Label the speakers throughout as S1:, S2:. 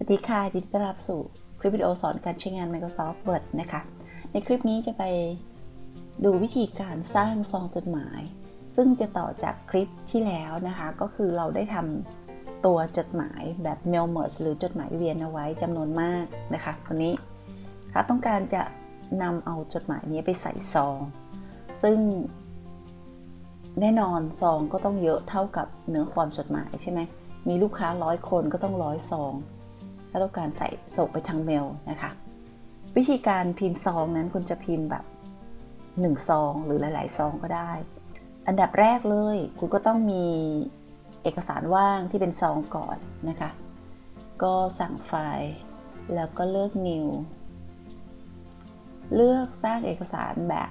S1: สวัสดีค่ะยินดีต้อนรับสู่คลิปวิดีโอสอนการใช้งาน Microsoft Word นะคะ ในคลิปนี้จะไปดูวิธีการสร้างซองจดหมาย ซึ่งจะต่อจากคลิปที่แล้วนะคะ ก็คือเราได้ทำตัวจดหมายแบบ mail merge หรือจดหมายเวียนเอาไว้จำนวนมากนะคะวันนี้ค่ะต้องการจะนำเอาจดหมายนี้ไปใส่ซอง ซึ่งแน่นอนซองก็ต้องเยอะเท่ากับเนื้อความจดหมายใช่ไหมมีลูกค้าร้อยคนก็ต้องร้อยซอง ถ้าต้องการใส่ส่งไปทางเมลนะคะ วิธีการพิมพ์ซองนั้นคุณจะพิมพ์แบบ1ซองหรือหลาย ๆ ซองก็ได้ อันดับแรกเลยคุณก็ต้องมีเอกสารว่างที่เป็นซองก่อนนะคะ ก็สั่งไฟล์แล้วก็เลือก new เลือกสร้างเอกสารแบบ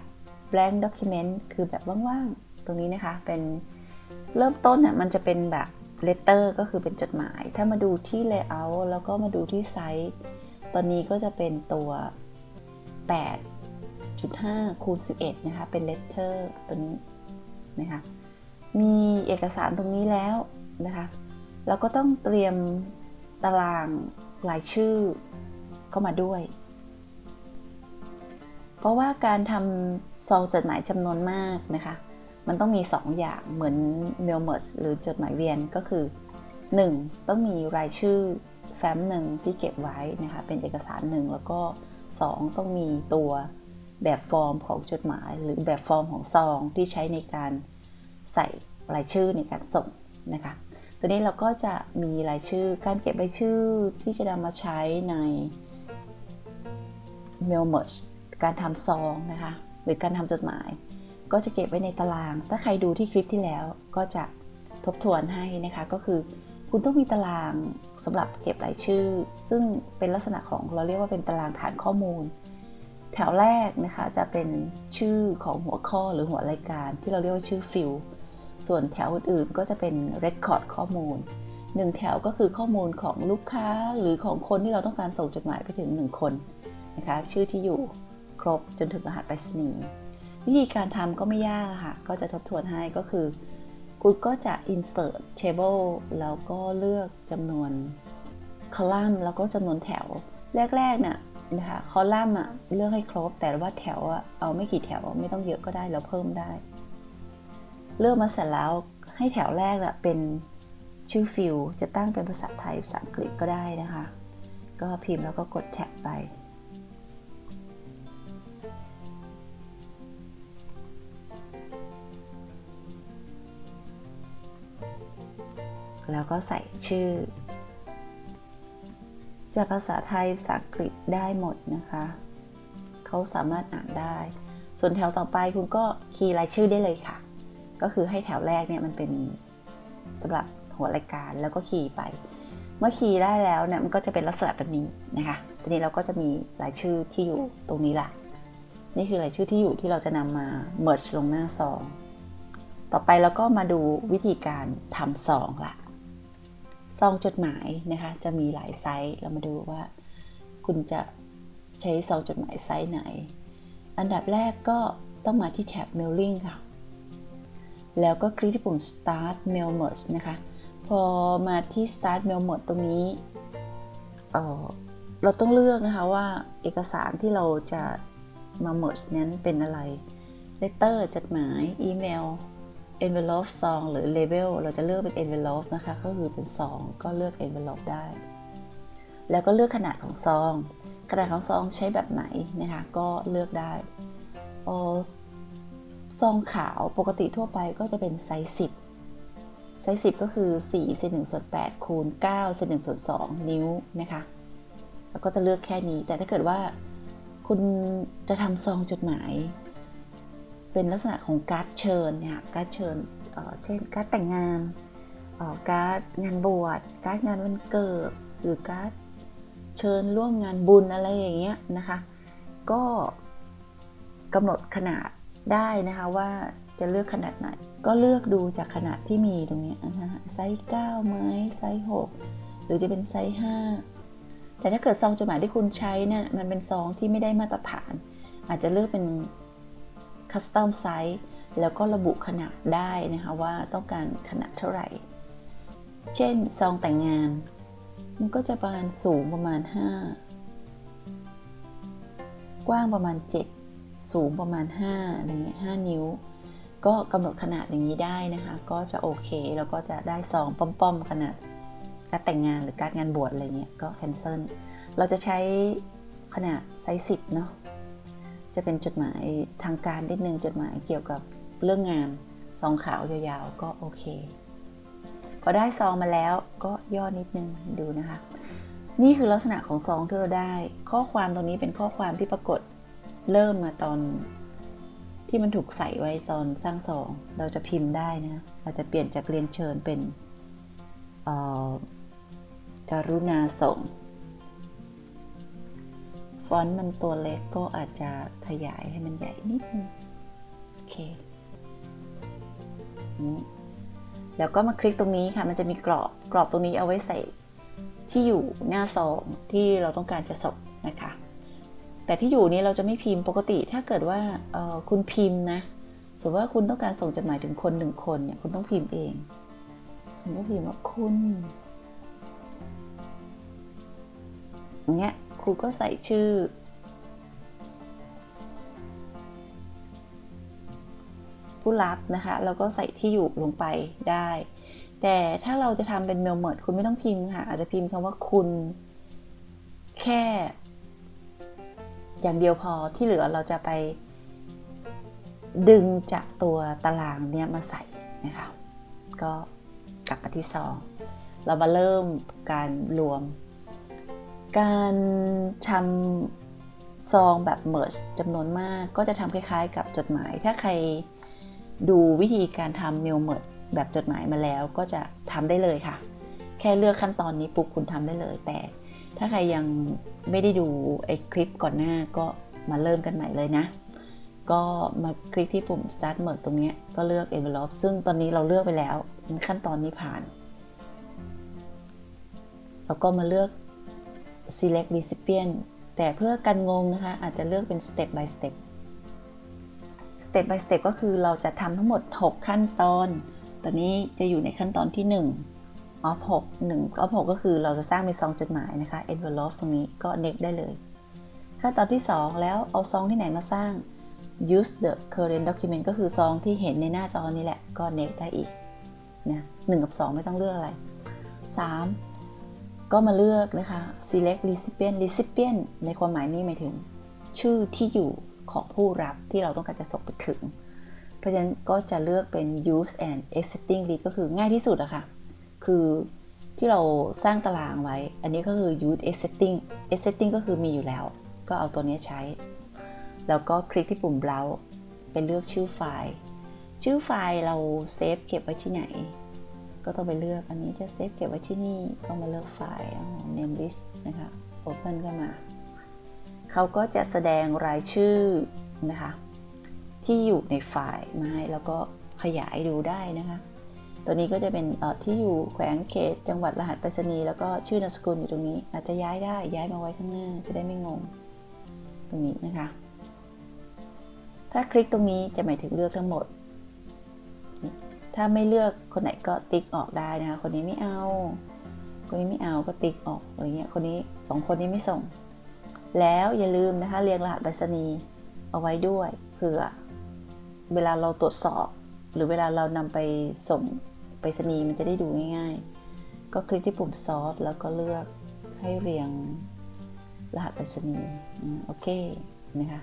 S1: blank document คือแบบว่าง ๆ ตรงนี้นะคะ เป็นเริ่มต้นน่ะมันจะเป็นแบบ letter ก็คือเป็นจดหมาย ถ้ามาดูที่ layout แล้วก็มาดูที่ไซส์ตอนนี้ก็จะเป็นตัว 8.5คูณ11 นะคะ เป็น letter ตัวนี้นะคะ มีเอกสารตรงนี้แล้วนะคะแล้วก็ต้องเตรียมตารางรายชื่อเข้ามาด้วย เพราะว่าการทำซองจดหมายจำนวนมากนะคะ มันต้องมี 2 อย่างเหมือน mail merge หรือจดหมายเวียนก็คือ 1. ต้องมีรายชื่อแฟ้มหนึ่งที่เก็บไว้นะคะเป็นเอกสารหนึ่งแล้วก็ 2. ต้องมีตัวแบบฟอร์มของจดหมาย หรือแบบฟอร์มของซองที่ใช้ในการใส่รายชื่อในการส่งนะคะตัวนี้เราก็จะมีรายชื่อการเก็บรายชื่อที่จะนำมาใช้ใน mail merge การทำซองนะคะหรือการทำจดหมาย ก็จะเก็บไว้ในตาราง ถ้าใครดูที่คลิปที่แล้วก็จะทบทวนให้นะคะ ก็คือคุณต้องมีตารางสำหรับเก็บรายชื่อ ซึ่งเป็นลักษณะของเราเรียกว่าเป็นตารางฐานข้อมูล แถวแรกนะคะจะเป็นชื่อของหัวข้อหรือหัวรายการ ที่เราเรียกว่าชื่อฟิลส่วนแถวอื่นๆก็จะเป็น Record ข้อมูล 1 แถวก็คือข้อมูลของลูกค้าหรือของคนที่เราต้องการส่งจดหมายไปถึง 1 คนนะคะชื่อที่อยู่ครบจนถึงรหัสไปรษณีย์ วิธีการทำก็ไม่ยากค่ะ ก็จะทบทวนให้ก็คือคุณก็จะ insert table แล้วก็เลือกจำนวน column แล้วก็จำนวนแถว แรกๆเนี่ยนะคะคอลัมน์อะเลือกให้ครบ แต่ว่าแถวอะเอาไม่กี่แถวไม่ต้องเยอะก็ได้แล้วเพิ่มได้ เลือกมาเสร็จแล้วให้แถวแรกอะเป็นชื่อฟิลจะตั้งเป็นภาษาไทยภาษาอังกฤษก็ได้นะคะ ก็พิมพ์แล้วก็กดแท็บไป แล้วก็ใส่ชื่อ จะภาษาไทยภาษาอังกฤษได้หมดนะคะเขาสามารถอ่านได้ ส่วนแถวต่อไปคุณก็คีย์รายชื่อได้เลยค่ะ ก็คือให้แถวแรกเนี่ยมันเป็นสำหรับหัวรายการแล้วก็คีย์ไป เมื่อคีย์ได้แล้วเนี่ยมันก็จะเป็นลักษณะแบบนี้นะคะ ทีนี้เราก็จะมีรายชื่อที่อยู่ตรงนี้แหละนี่คือรายชื่อที่อยู่ที่เราจะนำมา merge ลงหน้าซอง ต่อไปเราก็มาดูวิธีการทำซองละ ซองจดหมายนะคะจะมีหลายไซส์เรามาดูว่า คุณจะใช้ซองจดหมายไซส์ไหน อันดับแรกก็ต้องมาที่แท็บ mailing ค่ะ แล้วก็คลิกที่ปุ่ม start mail merge นะคะ พอมาที่ start mail merge ตรงนี้เเราต้องเลือกนะคะว่าเอกสารที่เราจะมา merge นั้นเป็นอะไร letter จดหมาย อีเมล envelope ซองหรือ label เราจะเลือกเป็น envelope นะคะ ก็คือเป็นซองก็เลือก envelope ได้ แล้วก็เลือกขนาดของซอง ขนาดของซองใช้แบบไหนนะคะ ก็เลือกได้ซองขาวปกติทั่วไปก็จะเป็นไซส์10 ไซส์10 ก็คือ4เซน1ส่วน8คูณ9เซน1ส่วน2นิ้วนะคะ แล้วก็จะเลือกแค่นี้ แต่ถ้าเกิดว่าคุณจะทำซองจดหมาย เป็นลักษณะของการ์ดเชิญเนี่ยการ์ดเชิญเช่นการ์ดแต่งงานการ์ดงานบวชการ์ดงานวันเกิด หรือการ์ดเชิญร่วมงานบุญอะไรอย่างเงี้ยนะคะก็กำหนดขนาดได้นะคะว่าจะเลือกขนาดไหน ก็เลือกดูจากขนาดที่มีตรงนี้นะคะไซส์9ไหมไซส์6หรือจะเป็นไซส์5แต่ถ้าเกิดซองจดหมายที่คุณใช้เนี่ยมันเป็นซองที่ไม่ได้มาตรฐาน อาจจะเลือกเป็น คัสตอมไซส์แล้วก็ระบุขนาดได้นะคะว่าต้องการขนาดเท่าไหร่ เช่นซองแต่งงาน มันก็จะประมาณสูงประมาณ 5 กว้างประมาณ 7 สูงประมาณ5อะไรเงี้ย5นิ้ว ก็กำหนดขนาดอย่างนี้ได้นะคะ ก็จะโอเค แล้วก็จะได้ซองป้อมๆขนาดการแต่งงานหรือการงานบวชอะไรเงี้ยก็แคนเซิลเราจะใช้ขนาดไซส์สิบเนาะ จะเป็นจดหมายทางการนิดนึงจดหมายเกี่ยวกับเรื่องงานซองขาวยาวๆ ก็โอเคพอได้ซองมาแล้วก็ย่อนิดนึงดูนะคะ นี่คือลักษณะของซองที่เราได้ ข้อความตรงนี้เป็นข้อความที่ปรากฏเริ่มมาตอนที่มันถูกใส่ไว้ตอนสร้างซอง เราจะพิมพ์ได้นะเราจะเปลี่ยนจากเรียนเชิญเป็นการุณาส่ง ฟอนต์มันตัวเล็กก็อาจจะขยายให้มันใหญ่นิดนึงโอเคแล้วก็มาคลิกตรงนี้ค่ะ มันจะมีกรอบ กรอบตรงนี้เอาไว้ใส่ที่อยู่หน้าซองที่เราต้องการจะส่งนะคะ แต่ที่อยู่นี้เราจะไม่พิมพ์ปกติถ้าเกิดว่าคุณพิมพ์นะ สมมติว่าคุณต้องการส่งจดหมายถึงคนหนึ่งคนเนี่ยคุณต้องพิมพ์เอง คุณต้องพิมพ์ว่าคุณอย่างเงี้ย รูก็ใส่ชื่อ ผู้รับนะคะ แล้วก็ใส่ที่อยู่ลงไปได้ แต่ถ้าเราจะทำเป็นเมลเมิร์ดคุณไม่ต้องพิมพ์ค่ะ อาจจะพิมพ์คำว่าคุณ แค่ อย่างเดียวพอที่เหลือเราจะไป ดึงจากตัวตารางเนี้ยมาใส่นะคะ ก็กลับมาที่สองเรามาเริ่มการรวม การทำซองแบบ merge จำนวนมากก็จะทำคล้ายๆ กับจดหมาย ถ้าใครดูวิธีการทำ mail merge แบบจดหมายมาแล้วก็จะทำได้เลยค่ะ แค่เลือกขั้นตอนนี้ปุ๊บคุณทำได้เลย แต่ถ้าใครยังไม่ได้ดูไอ้คลิปก่อนหน้าก็มาเริ่มกันใหม่เลยนะ ก็มาคลิกที่ปุ่ม start merge ตรงนี้ก็เลือก envelope ซึ่งตอนนี้เราเลือกไปแล้วขั้นตอนนี้ผ่านแล้วก็มาเลือก select recipient แต่เพื่อกันงงนะคะอาจจะเลือกเป็น step by step step by step ก็คือเราจะทำทั้งหมด 6 ขั้นตอน ตอนนี้จะอยู่ในขั้นตอนที่ 1 off 6 1 off 6ก็คือเราจะสร้างเป็นซองจดหมายนะคะ envelope ตรงนี้ก็ next ได้เลย ขั้นตอนที่ 2 แล้วเอาซองที่ไหนมาสร้าง use the current document ก็คือซองที่เห็นในหน้าจอนี้แหละก็ next ได้อีกนะ1กับ 2 ไม่ต้องเลือกอะไร 3 ก็มาเลือกนะคะ select recipient recipient ในความหมายนี้หมายถึง ชื่อที่อยู่ของผู้รับที่เราต้องการจะส่งไปถึง เพราะฉะนั้นก็จะเลือกเป็น use and existing list ก็คือง่ายที่สุดอะคะ่ะ คือที่เราสร้างตารางไว้ อันนี้ก็คือ use existing existing ก็คือมีอยู่แล้ว ก็เอาตัวนี้ใช้ แล้วก็คลิกที่ปุ่ม browse เป็นเลือกชื่อไฟล์ ชื่อไฟล์เราเซฟเก็บไว้ที่ไหน ก็ต้องไปเลือกอันนี้จะเซฟเก็บไว้ที่นี่ก็มาเลือกไฟล์ name list นะคะ open เข้ามา เขาก็จะแสดงรายชื่อนะคะ ที่อยู่ในไฟล์มาให้แล้วก็ขยายดูได้นะคะ ตัวนี้ก็จะเป็นที่อยู่แขวงเขต จังหวัดรหัสไปรษณีย์แล้วก็ชื่อนามสกุลอยู่ตรงนี้ อาจจะย้ายได้ย้ายมาไว้ข้างหน้าจะได้ไม่งง ตรงนี้นะคะ ถ้าคลิกตรงนี้จะหมายถึงเลือกทั้งหมด ถ้าไม่เลือกคนไหนก็ติ๊กออกได้นะคะ คนนี้ไม่เอา คนนี้ไม่เอาก็ติ๊กออกอะไรเงี้ย คนนี้สองคนนี้ไม่ส่ง แล้วอย่าลืมนะคะเรียงรหัสไปรษณีย์เอาไว้ด้วยเผื่อ เวลาเราตรวจสอบ หรือเวลาเรานำไปส่งไปรษณีย์มันจะได้ดูง่าย ๆ ก็คลิกที่ปุ่มซอสแล้วก็เลือกให้เรียงรหัสไปรษณีย์โอเคนะคะ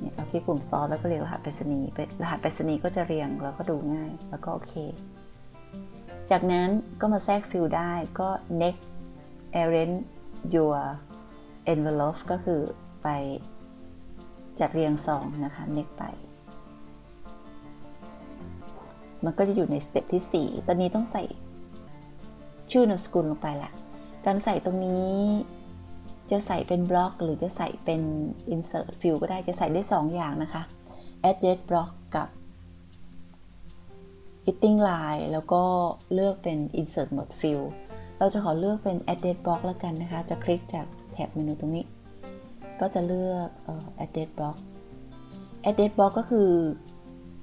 S1: เนี่ยเราคลิกปุ่มซอสแล้วก็เรียงรหัสไปรษณีย์รหัสไปรษณีย์ก็จะเรียงแล้วก็ดูง่าย แล้วก็โอเค จากนั้นก็มาแทรกฟิลได้ก็ next arrange your envelope ก็คือไปจัดเรียงซองนะคะ next ไป มันก็จะอยู่ในสเต็ปที่ 4 ตอนนี้ต้องใส่ชื่อนามสกุลลงไปละการใส่ตรงนี้ จะใส่เป็นบล็อก หรือจะใส่เป็น insert field ก็ได้จะใส่ได้ 2 อย่างนะคะ address block กับ fitting line แล้วก็เลือกเป็น insert mode field เราจะขอเลือกเป็น address block แล้วกันนะคะ จะคลิกจากแถบเมนูตรงนี้ ก็จะเลือก address block address block ก็คือ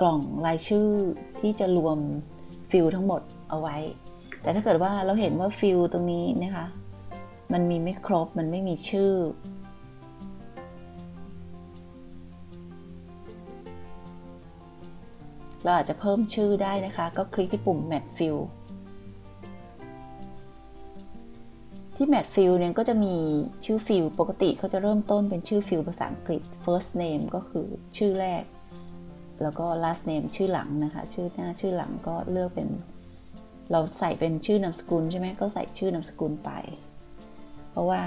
S1: กล่องรายชื่อที่จะรวมฟิลทั้งหมดเอาไว้ แต่ถ้าเกิดว่าเราเห็นว่าฟิลตรงนี้นะคะ มันมีไม่ครบมันไม่มีชื่อ เราอาจจะเพิ่มชื่อได้นะคะ ก็คลิกที่ปุ่ม Match Fill ที่ Match Fill เนี่ยก็จะมีชื่อฟิลปกติเขาจะเริ่มต้นเป็นชื่อฟิลภาษาอังกฤษ first name ก็คือชื่อแรก แล้วก็ last name ชื่อหลังนะคะ ชื่อหน้าชื่อหลังก็เลือกเป็น เราใส่เป็นชื่อนามสกุลใช่ไหมก็ใส่ชื่อนามสกุลไป เพราะว่า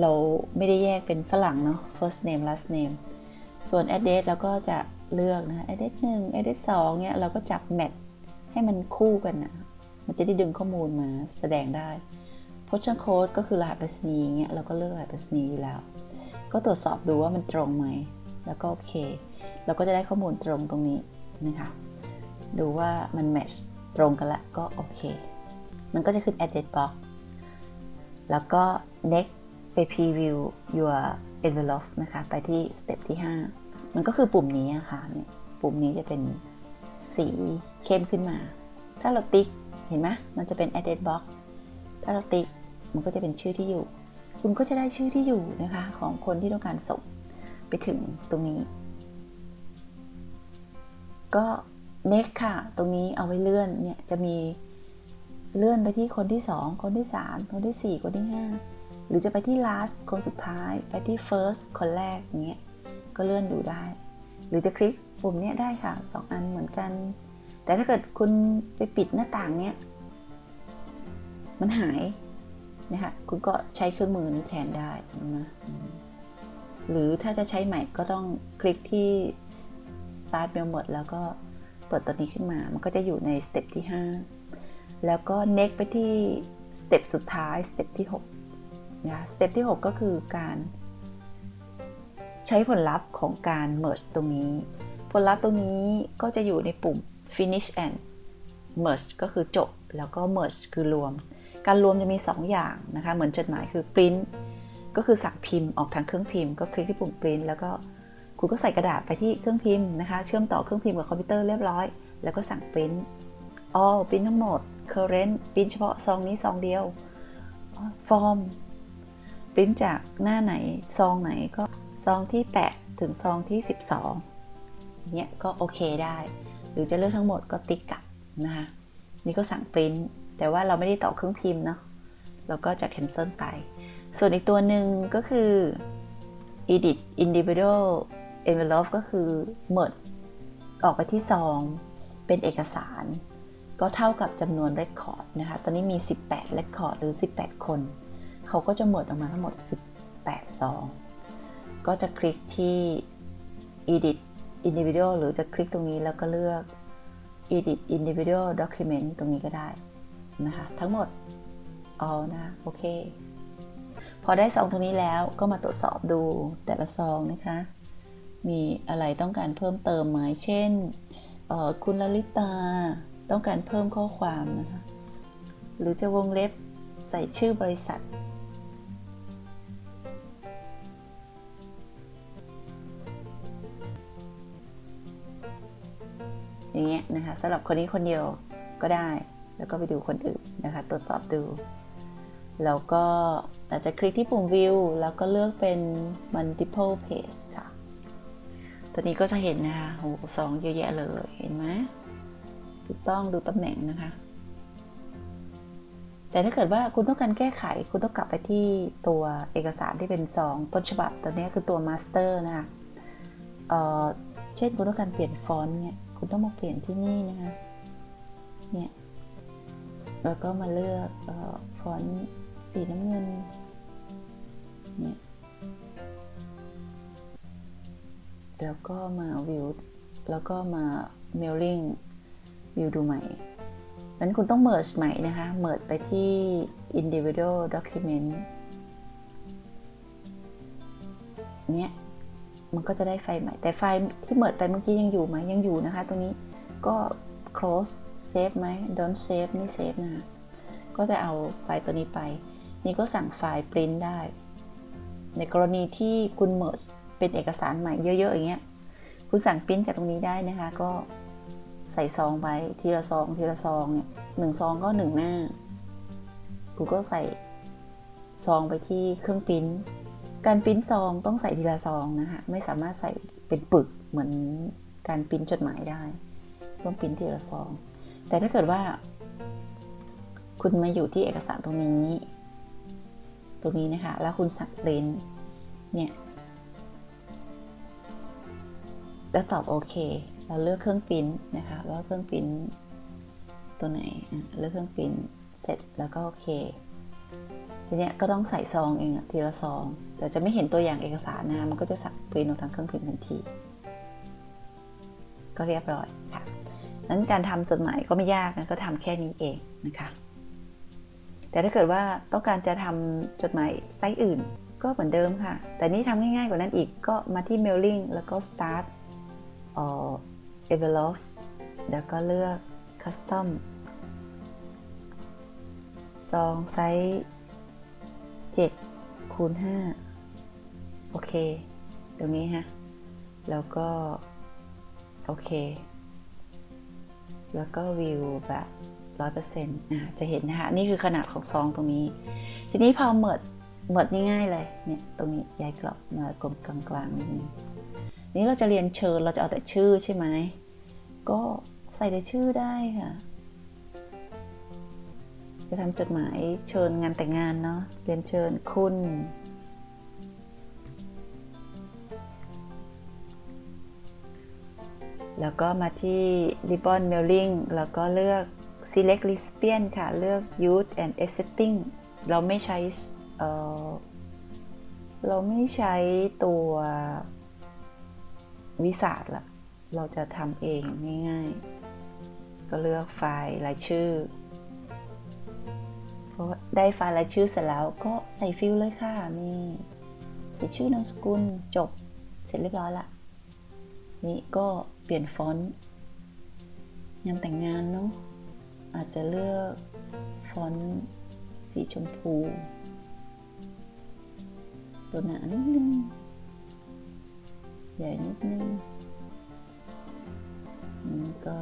S1: เราไม่ได้แยกเป็นฝรั่งเนาะ first name last name ส่วน address เราก็จะเลือกนะ address 1 address 2เนี่ยเราก็จับ match ให้มันคู่กันนะมันจะได้ดึงข้อมูลมาแสดงได้ postal code ก็คือรหัสไปรษณีย์เงี้ยเราก็เลือกรหัสไปรษณีย์อยู่แล้ว ก็ตรวจสอบดูว่ามันตรงไหม แล้วก็โอเค เราก็จะได้ข้อมูลตรงตรงนี้นะคะดูว่ามัน match ตรงกันละก็โอเค มันก็จะขึ้น address box แล้วก็ next ไป preview your envelope นะคะ ไปที่สเต็ปที่ 5 มันก็คือปุ่มนี้อะค่ะเนี่ยปุ่มนี้จะเป็นสีเข้มขึ้นมา ถ้าเราติ๊ก เห็นไหมมันจะเป็น address box ถ้าเราติ๊ก มันก็จะเป็นชื่อที่อยู่ คุณก็จะได้ชื่อที่อยู่นะคะ ของคนที่ต้องการส่งไปถึงตรงนี้ ก็ next ค่ะ ตรงนี้เอาไว้เลื่อนเนี่ยจะมี เลื่อนไปที่คนที่ 2 คนที่ 3 คนที่ 4 คนที่ 5 หรือจะไปที่ last คนสุดท้าย ไปที่ first คนแรกอย่างเงี้ย ก็เลื่อนดูได้ หรือจะคลิกปุ่มเนี้ยได้ค่ะ 2 อันเหมือนกัน แต่ถ้าเกิดคุณไปปิดหน้าต่างเนี้ย มันหายนะคะคุณก็ใช้เครื่องมือนี้แทนได้นะหรือถ้าจะใช้ใหม่ก็ต้องคลิกที่ start mail mode แล้วก็เปิดตัวนี้ขึ้นมา มันก็จะอยู่ในสเต็ปที่ 5 แล้วก็ next ไปที่สเต็ปสุดท้ายสเต็ปที่6นะสเต็ปที่ 6 ก็คือการ ใช้ผลลัพธ์ของการ merge ตรงนี้ ผลลัพธ์ตรงนี้ก็จะอยู่ในปุ่ม finish and merge ก็คือจบ แล้วก็ merge คือรวม การรวมจะมี 2 อย่างนะคะ เหมือนจดหมายคือ print ก็คือสั่งพิมพ์ออกทางเครื่องพิมพ์ ก็คลิกที่ปุ่ม print แล้วก็คุณก็ใส่กระดาษไปที่เครื่องพิมพ์นะคะ เชื่อมต่อเครื่องพิมพ์กับคอมพิวเตอร์เรียบร้อย แล้วก็สั่ง print all print ทั้งหมด current print เฉพาะซองนี้ซองเดียว form print จากหน้าไหนซองไหนก็ซองที่ 8 ถึงซองที่ 12อย่างเงี้ยก็โอเคได้ หรือจะเลือกทั้งหมดก็ติ๊กกลับนะคะนี่ก็สั่ง print แต่ว่าเราไม่ได้ต่อเครื่องพิมพ์เนาะเราก็จะ cancel ไป ส่วนอีกตัวหนึ่งก็คือ edit individual envelope ก็คือ merge ออกไปที่ซอง เป็นเอกสาร ก็เท่ากับจำนวน record นะคะ ตอนนี้มี 18 record หรือ 18 คน เขาก็จะหมดออกมาทั้งหมด 18ซอง ก็จะคลิกที่ edit individual หรือจะคลิกตรงนี้แล้วก็เลือก edit individual document ตรงนี้ก็ได้นะคะ ทั้งหมด all นะ โอเค พอได้ซองตรงนี้แล้วก็มาตรวจสอบดูแต่ละซองนะคะ มีอะไรต้องการเพิ่มเติมไหมเช่นคุณลลิตา ต้องการเพิ่มข้อความนะคะ หรือจะวงเล็บใส่ชื่อบริษัท อย่างเงี้ยนะคะสำหรับคนนี้คนเดียวก็ได้ แล้วก็ไปดูคนอื่นนะคะ ตรวจสอบดู แล้วก็อาจจะคลิกที่ปุ่ม view แล้วก็เลือกเป็น multiple page ค่ะ ตัวนี้ก็จะเห็นนะคะโอ้สองเยอะแยะเลย เห็นไหม ถูกต้องดูตำแหน่งนะคะ แต่ถ้าเกิดว่าคุณต้องการแก้ไขคุณต้องกลับไปที่ตัวเอกสารที่เป็นซองต้นฉบับตัวนี้คือตัว master นะคะเเช่นคุณต้องการเปลี่ยนฟอนต์เนี่ยคุณต้องมาเปลี่ยนที่นี่นะคะเนี่ยแล้วก็มาเลือกออฟอนต์สีน้ำเงินเนี่ยแล้วก็มาวิวแล้วก็มา mailing วิวดูใหม่นั้นคุณต้อง merge ใหม่นะคะ merge ไปที่ individual document เนี่ยมันก็จะได้ไฟล์ใหม่ แต่ไฟล์ที่ merge ไปเมื่อกี้ยังอยู่ไหมยังอยู่นะคะ ตรงนี้ก็ close save ไหม don't save ไม่ save นะคะก็จะเอาไฟล์ตัวนี้ไป นี่ก็สั่งไฟล์ print ได้ ในกรณีที่คุณ merge เป็นเอกสารใหม่เยอะ ๆ อย่างเงี้ย คุณสั่ง print จากตรงนี้ได้นะคะ ก็ ใส่ซองไปทีละซองทีละซองเนี่ยหนึ่งซองก็หนึ่งหน้าคุณก็ใส่ซองไปที่เครื่องปิ้นการปิ้นซองต้องใส่ทีละซองนะคะไม่สามารถใส่เป็นปึกเหมือนการปิ้นจดหมายได้ ต้องปิ้นทีละซอง แต่ถ้าเกิดว่า คุณมาอยู่ที่เอกสารตรงนี้ ตรงนี้นะคะ แล้วคุณสั่งปริ้นเนี่ย แล้วตอบโอเค เราเลือกเครื่องปิ้นนะคะ ว่าเครื่องปิ้นตัวไหนเลือกเครื่องปิ้นเสร็จแล้วก็โอเค ทีเนี้ยก็ต้องใส่ซองเองอะทีละซอง แต่จะไม่เห็นตัวอย่างเอกสารนะมันก็จะสักปริ้นออกทางเครื่องพิมพ์ทันที ก็เรียบร้อยค่ะนั้นการทำจดหมายก็ไม่ยากนะก็ทำแค่นี้เองนะคะ แต่ถ้าเกิดว่าต้องการจะทำจดหมายไซส์อื่นก็เหมือนเดิมค่ะ แต่นี่ทำง่ายๆกว่านั้นอีกก็มาที่ mailing แล้วก็ start เอ่อ envelope แล้วก็เลือก custom ซองไซส์7คูณ5โอเค ตรงนี้ฮะ แล้วก็ โอเค แล้วก็วิวแบบร้อยเปอร์เซ็นต์อ่าจะเห็นนะคะ นี่คือขนาดของซองตรงนี้ ทีนี้พอเมิดเมิดง่ายๆเลย เนี่ย ตรงนี้ย้ายกรอบมากลมกลางๆนิดนึง นี้เราจะเรียนเชิญเราจะเอาแต่ชื่อใช่ไหม ก็ใส่แต่ชื่อได้ค่ะ จะทำจดหมายเชิญงานแต่งงานเนาะเรียนเชิญคุณแล้วก็มาที่ Ribbon Mailing แล้วก็เลือก Select Recipient ค่ะ เลือก Youth and Setting เราไม่ใช้เเราไม่ใช้ตัว วิสาดละเราจะทำเองง่ายๆ ก็เลือกไฟล์รายชื่อพอได้ไฟล์รายชื่อเสร็จแล้วก็ใส่ฟิลเลยค่ะนี่ใส่ชื่อนามสกุลจบเสร็จเรียบร้อยละนี่ก็เปลี่ยนฟอนต์งานแต่งงานเนาะอาจจะเลือกฟอนต์สีชมพู ตัวหนานิดนึง ใหญ่นิดนึงนี่ก็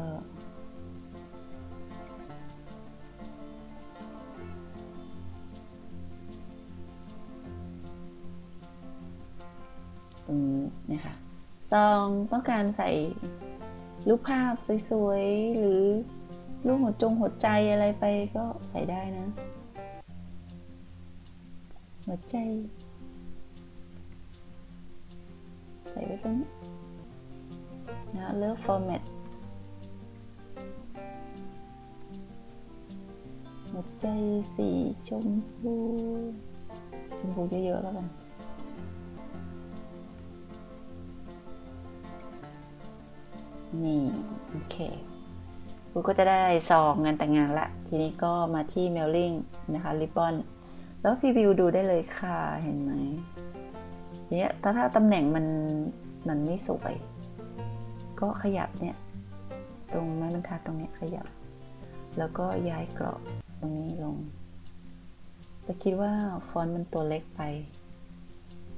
S1: ตรงนี้นะคะซองต้องการใส่รูปภาพสวยๆ หรือรูปหัวจงหัวใจอะไรไปก็ใส่ได้นะ หัวใจ ส่ไว้ตรงนี้นะเลือก format หัวใจสีชมพูชมพูเยอะๆแล้วกันนี่โอเคคุณก็จะได้ซองงานแต่งงานละ ทีนี้ก็มาที่ mailing นะคะ ribbon แล้วพรีวิวดูได้เลยค่ะ เห็นไหม เนี่ยถ้าถ้าตำแหน่งมันมันไม่สวย ก็ขยับเนี่ย ตรงไม้บรรทัดตรงเนี้ยขยับ แล้วก็ย้ายกรอบตรงนี้ลงแต่คิดว่าฟอนต์มันตัวเล็กไป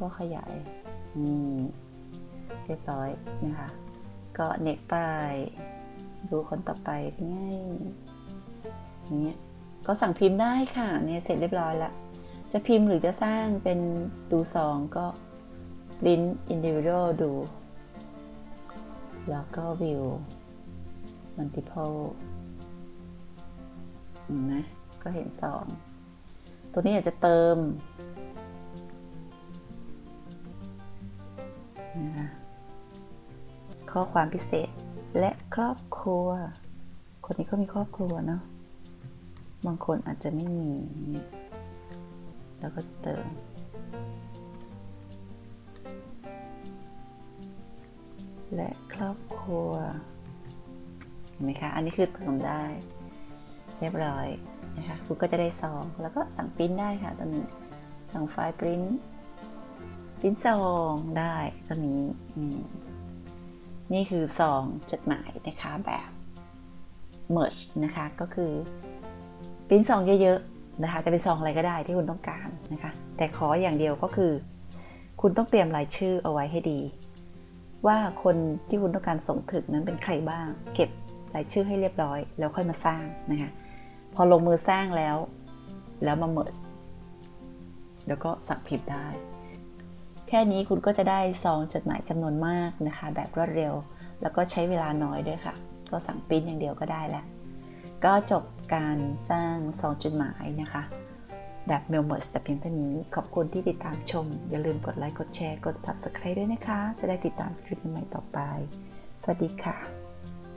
S1: ก็ขยายนี่เรียบร้อยนะคะ ก็เน็กไป ดูคนต่อไปง่ายอย่างเงี้ยก็สั่งพิมพ์ได้ค่ะเนี่ยเสร็จเรียบร้อยแล้ว จะพิมพ์หรือจะสร้างเป็นดูซองก็ print individual ดู แล้วก็ view multiple นไหมก็เห็นสองตัวนี้อากจะเติมนะข้อความพิเศษและครอบครัว คนนี้ก็มีครอบครัวเนาะ บางคนอาจจะไม่มี แล้วก็เติม และครอบครัว เห็นไหมคะ อันนี้คือเติมได้ เรียบร้อยนะคะ คุณก็จะได้ซอง แล้วก็สั่งปริ้นได้ค่ะตอนนี้ สั่งไฟล์ปริ้นปริ้นซองได้ตอนนี้นี่นี่คือซองจดหมายนะคะแบบ merge นะคะ ก็คือปริ้นซองเยอะๆนะคะ จะเป็นซองอะไรก็ได้ที่คุณต้องการนะคะ แต่ขออย่างเดียวก็คือ คุณต้องเตรียมรายชื่อเอาไว้ให้ดี ว่าคนที่คุณต้องการส่งถึงนั้นเป็นใครบ้าง เก็บรายชื่อให้เรียบร้อย แล้วค่อยมาสร้างนะคะพอลงมือสร้างแล้ว แล้วมา merge แล้วก็สั่งพิมพ์ได้ แค่นี้คุณก็จะได้ซองจดหมายจำนวนมากนะคะ แบบรวดเร็ว แล้วก็ใช้เวลาน้อยด้วยค่ะ ก็สั่งปริ้นอย่างเดียวก็ได้แล้วก็จบการสร้างซองจดหมายนะคะ แบบเมลเมอร์สแต่เพียงเท่านี้ ขอบคุณที่ติดตามชม อย่าลืมกดไลค์ กดแชร์ กด Subscribe ด้วยนะคะ จะได้ติดตามคลิปใหม่ๆต่อไป สวัสดีค่ะ